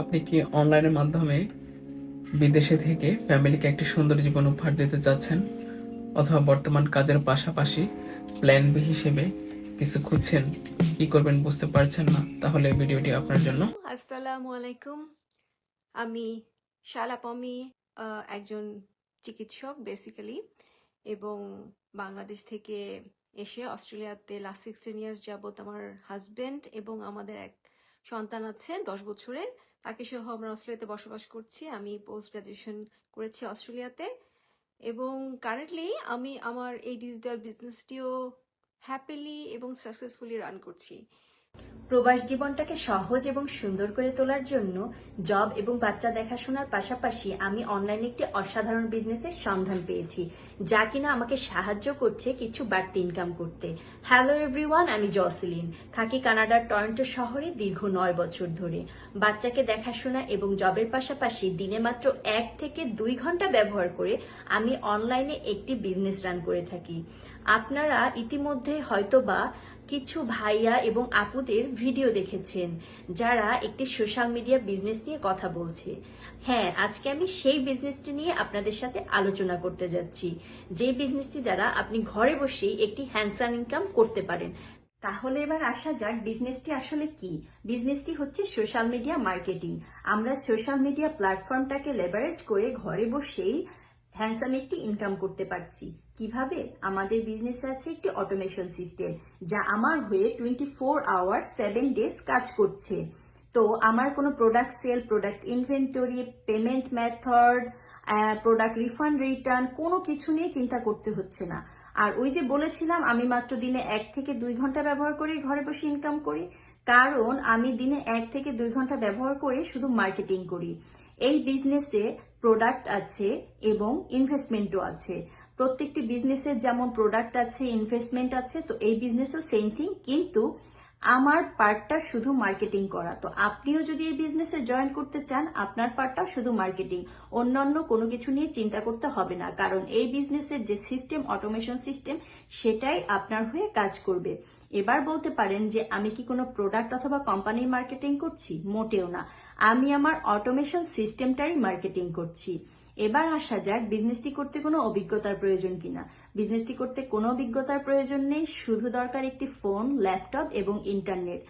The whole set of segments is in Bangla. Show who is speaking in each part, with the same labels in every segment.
Speaker 1: আপনি কি অনলাইনের মাধ্যমে বিদেশে থেকে ফ্যামিলিকে একটি সুন্দর জীবন উপহার দিতে চাচ্ছেন? অথবা বর্তমান কাজের পাশাপাশি প্ল্যান বি হিসেবে কিছু খুঁজছেন? কি করবেন বুঝতে পারছেন না? তাহলে ভিডিওটি আপনার জন্য।
Speaker 2: আসসালামু আলাইকুম। আমি শালা পমি একজন চিকিৎসক বেসিক্যালি এবং বাংলাদেশ থেকে এসে অস্ট্রেলিয়াতে লাস্ট সিক্সটিন ইয়ার্স যাবত আমার হাজবেন্ড এবং আমাদের এক সন্তান আছে, দশ বছরের। তাকে সহ আমরা অস্ট্রেলিয়াতে বসবাস করছি। আমি পোস্ট গ্রাজুয়েশন করেছি অস্ট্রেলিয়াতে এবং কারেন্টলি আমি আমার এই ডিজিটাল বিজনেসটিও হ্যাপিলি এবং সাকসেসফুলি রান করছি।
Speaker 3: প্রবাস জীবনটাকে সহজ এবং সুন্দর করে তোলার জন্য জব এবং বাচ্চা দেখাশোনার পাশাপাশি আমি অনলাইনে একটি অসাধারণ বিজনেসের সন্ধান পেয়েছি, যা কিনা আমাকে সাহায্য করছে কিছু বাড়তি ইনকাম করতে। হ্যালো এভরিওয়ান আমি জসলিন। থাকি কানাডার টরন্টো শহরে দীর্ঘ নয় বছর ধরে। বাচ্চাকে দেখাশোনা এবং জবের পাশাপাশি দিনে মাত্র এক থেকে দুই ঘণ্টা ব্যবহার করে আমি অনলাইনে একটি বিজনেস রান করে থাকি। আপনারা ইতিমধ্যে হয়তোবা কিছু ভাইয়া এবং আপুদের ভিডিও দেখেছেন, যারা একটি সোশ্যাল মিডিয়া বিজনেস নিয়ে কথা বলছে। হ্যাঁ আজকে আমি সেই বিজনেসটি নিয়ে আপনাদের সাথে আলোচনা করতে যাচ্ছি, যে বিজনেসটি দ্বারা আপনি ঘরে বসেই একটি হ্যান্ডসাম ইনকাম করতে পারেন। তাহলে এবার আসা যাক বিজনেসটি আসলে কি। বিজনেসটি হচ্ছে সোশ্যাল মিডিয়া মার্কেটিং। আমরা সোশ্যাল মিডিয়া প্ল্যাটফর্মটাকে লেভারেজ করে ঘরে বসেই হ্যান্ডসাম একটি ইনকাম করতে পারছি। কীভাবে? আমাদের বিজনেসে আছে একটি অটোমেশন সিস্টেম যা আমার হয়ে twenty four hour seven days কাজ করছে। তো আমার কোনো product sale product inventory payment method product refund return কোনো কিছু নিয়ে চিন্তা করতে হচ্ছে না। আর ওই যে বলেছিলাম, আমি মাত্র দিনে এক থেকে দুই ঘণ্টা ব্যবহার করে, ঘরে বসে ইনকাম করি। কারণ আমি দিনে এক থেকে দুই ঘণ্টা ব্যবহার করে শুধু মার্কেটিং করি। এই বিজনেসে প্রোডাক্ট আছে এবং ইনভেস্টমেন্টও আছে। প্রত্যেকটি বিজনেসের যেমন প্রোডাক্ট আছে ইনভেস্টমেন্ট আছে, তো এই বিজনেসও সেম থিং কিন্তু আমার পার্টটা শুধু মার্কেটিং করা। তো আপনিও যদি এই বিজনেসে জয়েন করতে চান, আপনার পার্টটাও শুধু মার্কেটিং অন্যান্য কোনো কিছু নিয়ে চিন্তা করতে হবে না, কারণ এই বিজনেসের যে সিস্টেম অটোমেশন সিস্টেম সেটাই আপনার হয়ে কাজ করবে। এবার বলতে পারেন যে আমি কি কোনো প্রোডাক্ট অথবা কোম্পানির মার্কেটিং করছি? মোটেও না। আমি আমার অটোমেশন সিস্টেমটারই মার্কেটিং করছি। এবার আসা যাক বিজনেসটি করতে কোনো অভিজ্ঞতার প্রয়োজন কিনা। বিজনেসটি করতে কোনো অভিজ্ঞতার প্রয়োজন নেই শুধু দরকার একটি ফোন ল্যাপটপ এবং ইন্টারনেট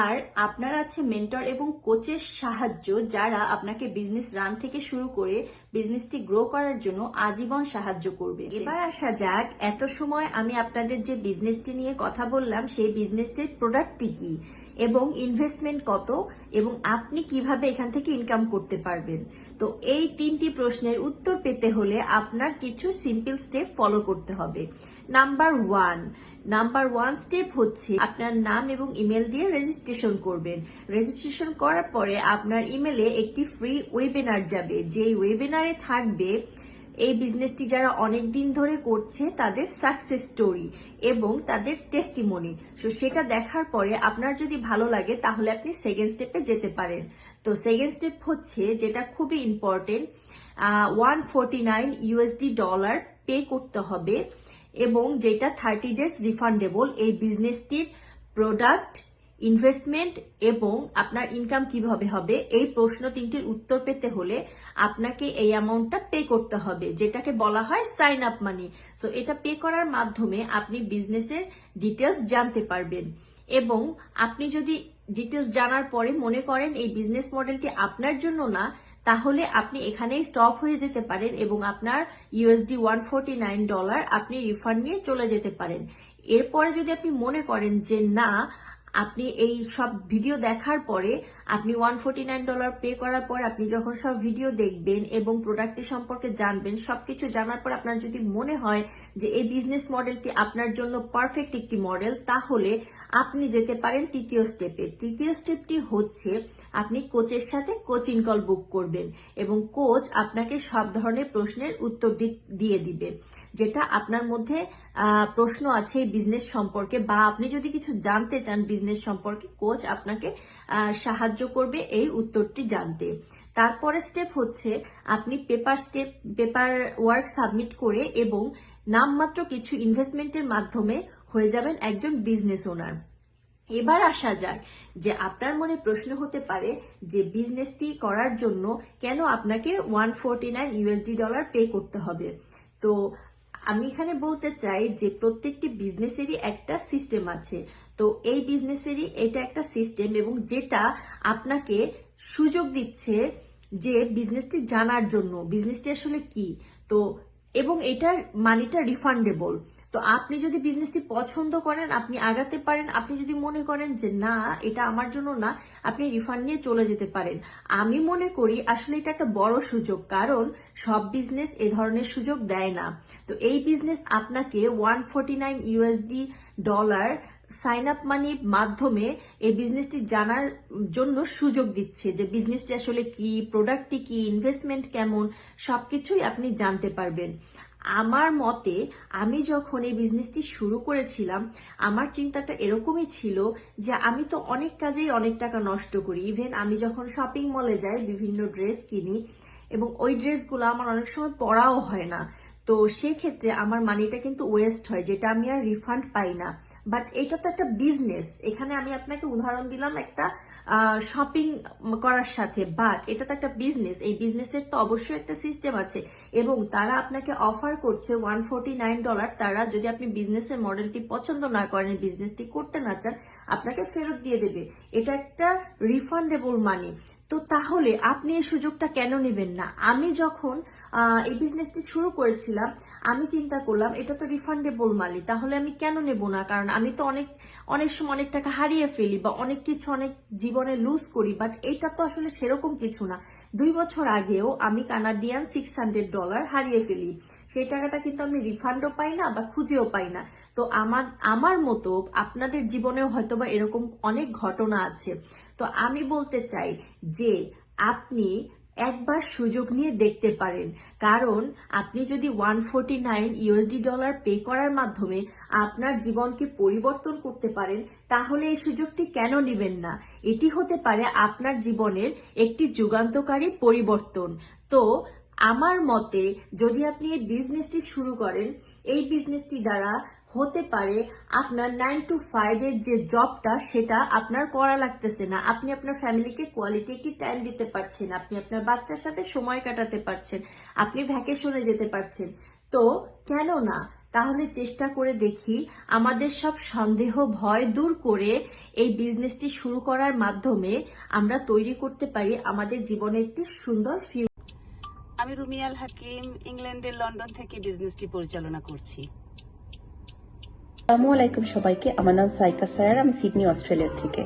Speaker 3: আর আপনার আছে মেন্টর এবং কোচের সাহায্য যারা আপনাকে বিজনেস রান থেকে শুরু করে বিজনেসটি গ্রো করার জন্য আজীবন সাহায্য করবে। এবার আসা যাক এত সময় আমি আপনাদের যে বিজনেসটি নিয়ে কথা বললাম সেই বিজনেসটির প্রোডাক্টটি কি? এবং ইনভেস্টমেন্ট কত এবং আপনি কীভাবে এখান থেকে ইনকাম করতে পারবেন? তো এই তিনটি প্রশ্নের উত্তর পেতে হলে আপনার কিছু সিম্পল স্টেপ ফলো করতে হবে। Number one number one step হচ্ছে আপনার নাম এবং ইমেল দিয়ে রেজিস্ট্রেশন করবেন। রেজিস্ট্রেশন করার পরে আপনার ইমেলে একটি ফ্রি ওয়েবিনার যাবে। যেই ওয়েবিনারে থাকবে এই বিজনেসটি যারা অনেক দিন ধরে করছে, তাদের সাকসেস স্টোরি এবং তাদের টেস্টিমনি সো সেটা দেখার পরে আপনার যদি ভালো লাগে, তাহলে আপনি সেকেন্ড স্টেপে যেতে পারেন। তো সেকেন্ড স্টেপ হচ্ছে যেটা খুবই important one forty nine USD dollar pay করতে হবে এবং যেটা থার্টি ডেজ রিফান্ডেবল এই বিজনেসটির প্রোডাক্ট ইনভেস্টমেন্ট এবং আপনার ইনকাম কীভাবে হবে, এই প্রশ্ন তিনটির উত্তর পেতে হলে আপনাকে এই অ্যামাউন্টটা পে করতে হবে, যেটাকে বলা হয় সাইন আপ মানি সো এটা পে করার মাধ্যমে আপনি বিজনেসের ডিটেলস জানতে পারবেন। এবং আপনি যদি ডিটেলস জানার পরে মনে করেন এই বিজনেস মডেলটি আপনার জন্য না, তাহলে আপনি এখানেই স্টপ হয়ে যেতে পারেন এবং আপনার ইউএসডি ওয়ান ডলার আপনি রিফান্ড নিয়ে চলে যেতে পারেন। এরপরে যদি আপনি মনে করেন যে না আপনি এই সব ভিডিও দেখার পরে আপনি one forty nine dollar pay করার পর আপনি যখন সব ভিডিও দেখবেন এবং প্রোডাক্টটি সম্পর্কে জানবেন, সবকিছু জানার পর আপনার যদি মনে হয় যে এই বিজনেস মডেলটি আপনার জন্য পারফেক্ট একটি মডেল তাহলে আপনি যেতে পারেন তৃতীয় স্টেপে তৃতীয় স্টেপটি হচ্ছে আপনি কোচের সাথে কোচিং কল বুক করবেন এবং কোচ আপনাকে সব ধরনের প্রশ্নের উত্তর দিয়ে দিবে। যেটা আপনার মধ্যে প্রশ্ন আছে বিজনেস সম্পর্কে বা আপনি যদি কিছু জানতে চান বিজনেস সম্পর্কে কোচ আপনাকে সাহায্য করবে এই উত্তরটি জানতে। তারপরে স্টেপ হচ্ছে আপনি paper step paper work submit করে এবং নামমাত্র কিছু ইনভেস্টমেন্টের মাধ্যমে হয়ে যাবেন একজন বিজনেস ওনার এবার আসা যাক যে আপনার মনে প্রশ্ন হতে পারে যে বিজনেসটি করার জন্য কেন আপনাকে one forty nine USD dollar pay করতে হবে। তো আমি এখানে বলতে চাই যে প্রত্যেকটি বিজনেসেরই একটা সিস্টেম আছে। তো এই বিজনেসেরই এটা একটা সিস্টেম এবং যেটা আপনাকে সুযোগ দিচ্ছে যে বিজনেসটি জানার জন্য। বিজনেসটি আসলে কি? তো এবং এটার মানিটা রিফান্ডেবল তো আপনি যদি বিজনেসটি পছন্দ করেন, আপনি আগাতে পারেন। আপনি যদি মনে করেন যে, না, এটা আমার জন্য না, আপনি রিফান্ড নিয়ে চলে যেতে পারেন। আমি মনে করি আসলে এটা একটা বড় সুযোগ, কারণ সব বিজনেস এ ধরনের সুযোগ দেয় না। তো এই বিজনেস আপনাকে one forty nine USD dollar sign up মানির মাধ্যমে এই বিজনেসটি জানার জন্য সুযোগ দিচ্ছে যে বিজনেসটি আসলে কি প্রোডাক্টটি কি ইনভেস্টমেন্ট কেমন, সবকিছুই আপনি জানতে পারবেন। আমার মতে, আমি যখন এই বিজনেসটি শুরু করেছিলাম, আমার চিন্তাটা এরকমই ছিল যে আমি তো অনেক কাজেই অনেক টাকা নষ্ট করি। ইভেন আমি যখন শপিং মলে যাই, বিভিন্ন ড্রেস কিনি, এবং ওই ড্রেসগুলো আমার অনেক সময় পরাও হয় না। তো সেক্ষেত্রে আমার মানিটা কিন্তু ওয়েস্ট হয়, যেটা আমি আর রিফান্ড পাই না। বাট এটা তো একটা বিজনেস এখানে আমি আপনাকে উদাহরণ দিলাম একটা শপিং করার সাথে। বাট এটা তো একটা বিজনেস এই বিজনেসের তো অবশ্যই একটা সিস্টেম আছে। এবং তারা আপনাকে অফার করছে ওয়ান ফোর্টি নাইন ডলার তারা যদি আপনি বিজনেসের মডেলটি পছন্দ না করেন বিজনেসটি করতে না চান, আপনাকে ফেরত দিয়ে দেবে। এটা একটা রিফান্ডেবল মানি তো তাহলে আপনি এই সুযোগটা কেন নেবেন না? আমি যখন এই বিজনেসটি শুরু করেছিলাম, আমি চিন্তা করলাম, এটা তো রিফান্ডেবল মালি, তাহলে আমি কেন নেব না? কারণ আমি তো অনেক অনেক সময় অনেক টাকা হারিয়ে ফেলি বা অনেক কিছু অনেক জীবনে লুজ করি বাট এটা তো আসলে সেরকম কিছু না। দুই বছর আগেও আমি কানাডিয়ান সিক্স হান্ড্রেড ডলার হারিয়ে ফেলি। সেই টাকাটা কিন্তু আমি রিফান্ডও পাই না বা খুঁজেও পাই না। তো আমার আমার মতো আপনাদের জীবনেও হয়তোবা এরকম অনেক ঘটনা আছে। তো আমি বলতে চাই যে, আপনি একবার সুযোগ নিয়ে দেখতে পারেন। কারণ আপনি যদি one forty nine USD dollar pay করার মাধ্যমে আপনার জীবনকে পরিবর্তন করতে পারেন, তাহলে এই সুযোগটি কেন নেবেন না? এটি হতে পারে আপনার জীবনের একটি যুগান্তকারী পরিবর্তন। তো, আমার মতে যদি আপনি এই বিজনেসটি শুরু করেন, এই বিজনেসটি দ্বারা হতে পারে আপনার নাইন টু ফাইভ এর যে জবটা সেটা আপনার করা লাগতেছে না। আপনি আপনার ফ্যামিলিকে কোয়ালিটি একটি টাইম দিতে পারছেন, আপনি আপনার বাচ্চার সাথে সময় কাটাতে পারছেন, আপনি ভ্যাকেশনে যেতে পারছেন। তো কেন না? তাহলে চেষ্টা করে দেখি আমাদের সব সন্দেহ, ভয় দূর করে এই বিজনেসটি শুরু করার মাধ্যমে আমরা তৈরি করতে পারি আমাদের জীবনে একটি সুন্দর ফিউ
Speaker 4: আমি রুমিয়াল হাকিম, ইংল্যান্ডের লন্ডন থেকে বিজনেসটি পরিচালনা করছি।
Speaker 5: আসসালামু আলাইকুম সবাইকে। আমার নাম সাইকা স্যার, আমি সিডনি, অস্ট্রেলিয়া থেকে।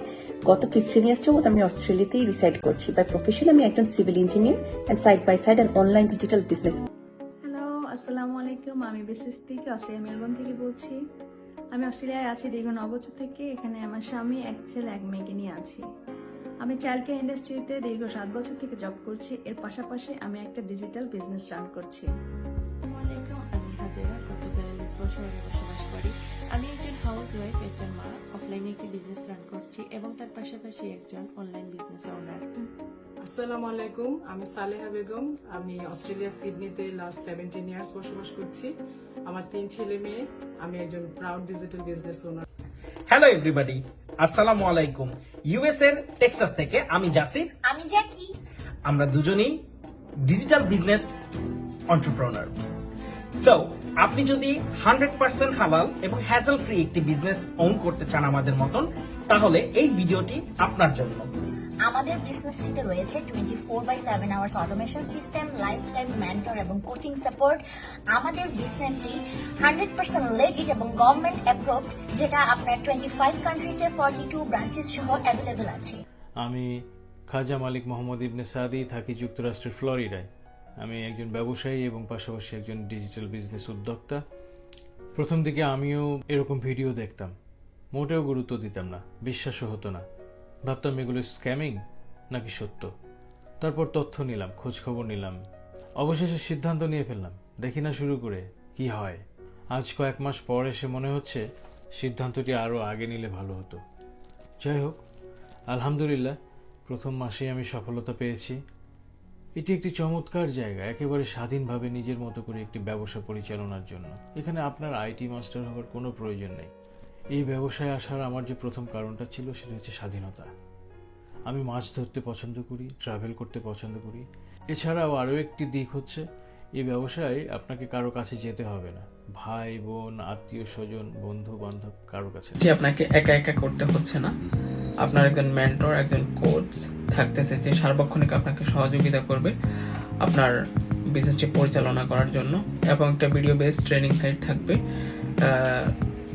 Speaker 5: গত ফিফটিন ইয়ার্স যাবত আমি অস্ট্রেলিয়াতেই রিসাইড করছি। বাই প্রফেশন আমি একজন civil engineer and side by side and online digital business
Speaker 6: hello আসসালামু আলাইকুম। আমি বিশেষ থেকে অস্ট্রেলিয়া, মেলবোর্ন থেকে বলছি। আমি অস্ট্রেলিয়ায় আছি দীর্ঘ ন বছর থেকে। এখানে আমার স্বামী, এক ছেলে, এক মেয়েকে নিয়ে আছি। আমি চাইল্ড কেয়ার ইন্ডাস্ট্রিতে দীর্ঘ সাত বছর থেকে জব করছি। এর পাশাপাশি আমি একটা ডিজিটাল বিজনেস রান করছি।
Speaker 7: হাউস ওয়াইফ একজন মা অফলাইনে একটি বিজনেস রান করছি এবং তার পাশাপাশি একজন অনলাইন বিজনেস ওনার
Speaker 8: আসসালামু আলাইকুম আমি সালেহা বেগম। আমি অস্ট্রেলিয়া সিডনিতে লাস্ট সেভেন্টিন ইয়ার্স বসবাস করছি। আমার তিন ছেলে মেয়ে আমি একজন proud digital business owner
Speaker 9: hello everybody আসসালামু আলাইকুম। ইউএস এর টেক্সাস থেকে আমি জাসির।
Speaker 10: আমি জ্যাকি।
Speaker 9: আমরা দুজনেই ডিজিটাল বিজনেস অন্টারপ্রেনার সো আপনি যদি হান্ড্রেড পার্সেন্ট হালাল এবং হ্যাসেল ফ্রি একটি বিজনেস ওন করতে চান আমাদের মতন তাহলে এই ভিডিওটি আপনার জন্য।
Speaker 10: আমাদের বিজনেসটিতে রয়েছে twenty four by seven hours automation system life time mentor এবং কোচিং সাপোর্ট আমাদের বিজনেসটি হান্ড্রেড পার্সেন্ট লেজিট এবং গভর্নমেন্ট অ্যাপ্রুভড যেটা আপনার টোয়েন্টি ফাইভ কান্ট্রিজে ফর্টি টু ব্রাঞ্চেস সহ অ্যাভেলেবল আছে।
Speaker 11: আমি খাজা মালিক মোহাম্মদ ইবনে সাদি থাকি যুক্তরাষ্ট্রের ফ্লোরিডায়। আমি একজন ব্যবসায়ী এবং পাশাপাশি একজন ডিজিটাল বিজনেস উদ্যোক্তা। প্রথম দিকে আমিও এরকম ভিডিও দেখতাম। মোটেও গুরুত্ব দিতাম না, বিশ্বাসও হতো না। ভাবতাম এগুলো স্ক্যামিং নাকি সত্য? তারপর তথ্য নিলাম খোঁজ খবর নিলাম। অবশেষে সিদ্ধান্ত নিয়ে ফেললাম, দেখি না শুরু করে কি হয়। আজ কয়েক মাস পর এসে মনে হচ্ছে সিদ্ধান্তটি আরও আগে নিলে ভালো হতো। যাই হোক, আলহামদুলিল্লাহ, প্রথম মাসেই আমি সফলতা পেয়েছি। এটি একটি চমৎকার জায়গা, একেবারে স্বাধীনভাবে নিজের মতো করে একটি ব্যবসা পরিচালনার জন্য। এখানে আপনার আইটি মাস্টার হওয়ার কোনো প্রয়োজন নেই। এই ব্যবসায় আসার আমার যে প্রথম কারণটা ছিল, সেটা হচ্ছে স্বাধীনতা। আমি মাছ ধরতে পছন্দ করি ট্রাভেল করতে পছন্দ করি। এছাড়াও আরও একটি দিক হচ্ছে এই ব্যবসায় আপনাকে কারও কাছে যেতে হবে না। ভাই, বোন, আত্মীয় স্বজন, বন্ধু বান্ধব কারও কাছে
Speaker 1: আপনাকে একা একা করতে হচ্ছে না। আপনার একজন মেন্টর একজন কোচ থাকতেছে যে সার্বক্ষণিক আপনাকে সহযোগিতা করবে আপনার বিজনেসটি পরিচালনা করার জন্য এবং একটা ভিডিও বেস ট্রেনিং সাইট থাকবে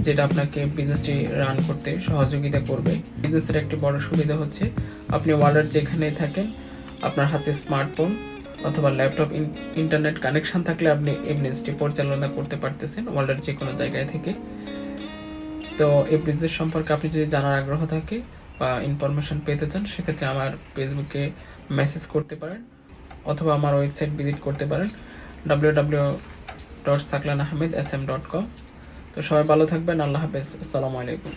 Speaker 1: যেটা আপনাকে বিজনেসটি রান করতে সহযোগিতা করবে। বিজনেসের একটি বড় সুবিধা হচ্ছে আপনি ওয়ার্ল্ডের যেখানেই থাকেন, আপনার হাতে স্মার্টফোন অথবা ল্যাপটপ ইন্টারনেট কানেকশন থাকলে আপনি এই বিজনেসটি পরিচালনা করতে পারতেছেন ওয়ার্ল্ডের যে কোনো জায়গায় থেকে। তো বিজনেস সম্পর্কে আপনি যদি জানার আগ্রহ থাকে বা ইনফরমেশন পেতে চান, সেক্ষেত্রে আমার ফেসবুকে মেসেজ করতে পারেন অথবা আমার ওয়েবসাইট ভিজিট করতে পারেন। W W dot Saqlain Ahmed S M dot com তো সবাই ভালো থাকবেন, আল্লাহ হাফেজ। আসসালামু আলাইকুম।